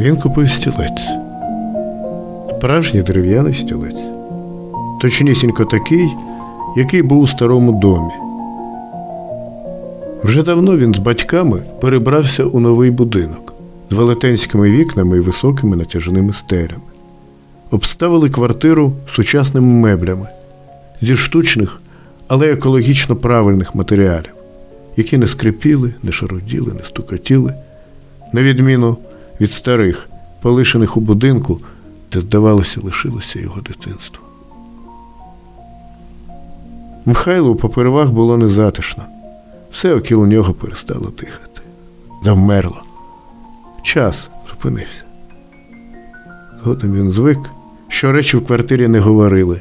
Він купив стілець. Справжній дерев'яний стілець. Точнісінько такий, який був у старому домі. Вже давно він з батьками перебрався у новий будинок з велетенськими вікнами і високими натяжними стелями. Обставили квартиру сучасними меблями зі штучних, але екологічно правильних матеріалів, які не скрипіли, не шароділи, не стукотіли, на відміну від старих, полишених у будинку, де, здавалося, лишилося його дитинство. Михайлу попервах було незатишно. Все окіло нього перестало дихати. Завмерло. Час зупинився. Згодом він звик, що речі в квартирі не говорили.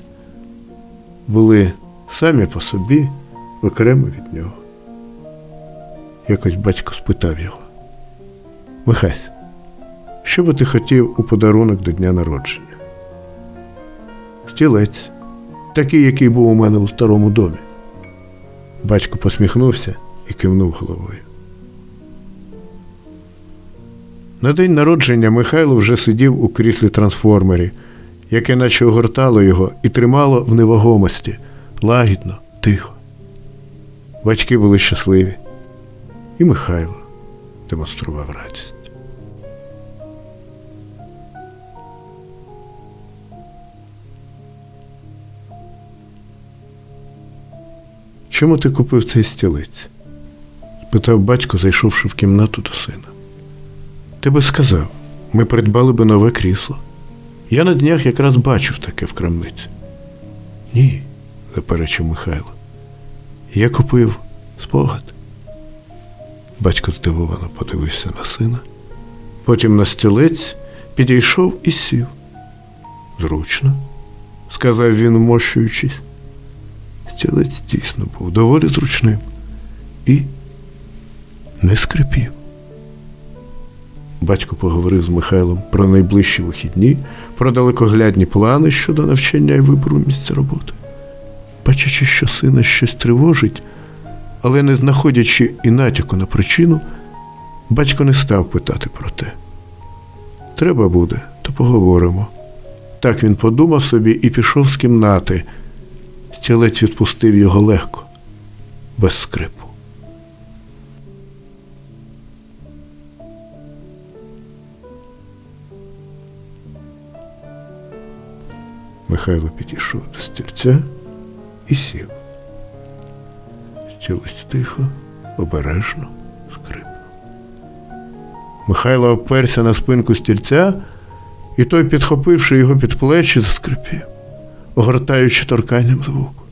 Були самі по собі, окремо від нього. Якось батько спитав його. Михась, що би ти хотів у подарунок до дня народження? Стілець, такий, який був у мене у старому домі. Батько посміхнувся і кивнув головою. На день народження Михайло вже сидів у кріслі трансформері, яке наче огортало його і тримало в невагомості, лагідно, тихо. Батьки були щасливі, і Михайло демонстрував радість. Чому ти купив цей стілець? спитав батько, зайшовши в кімнату до сина. Ти би сказав, ми придбали би нове крісло. Я на днях якраз бачив таке в крамниці. Ні, заперечив Михайло. Я купив спогад. Батько здивовано подивився на сина, потім на стілець підійшов і сів. Зручно, сказав він, вмощуючись. Стілець дійсно був доволі зручним і не скрипів. Батько поговорив з Михайлом про найближчі вихідні, про далекоглядні плани щодо навчання і вибору місця роботи. Бачачи, що сина щось тривожить, але не знаходячи і натяку на причину, батько не став питати про те. Треба буде, то поговоримо. Так він подумав собі і пішов з кімнати. Стілець відпустив його легко, без скрипу. Михайло підійшов до стільця і сів. Стілець тихо, обережно скрипнув. Михайло оперся на спинку стільця, і той, підхопивши його під плечі, заскрипів, огортаючи торканням звуку.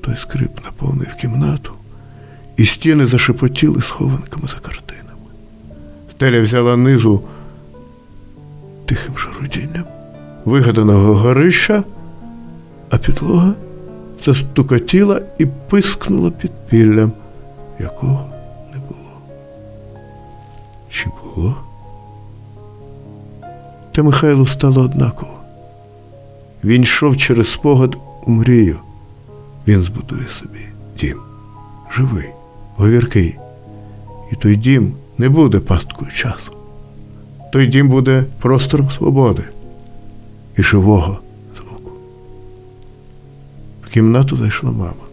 Той скрип наповнив кімнату, і стіни зашепотіли схованками за картинами. Стеля взяла низу тихим шарудінням вигаданого горища, а підлога застукотіла і пискнула під піллям, якого не було. Чи було? Та Михайлу стало однаково. Він йшов через спогад у мрію. Він збудує собі дім. Живий, говіркий. І той дім не буде пасткою часу. Той дім буде простором свободи і живого звуку. В кімнату зайшла мама.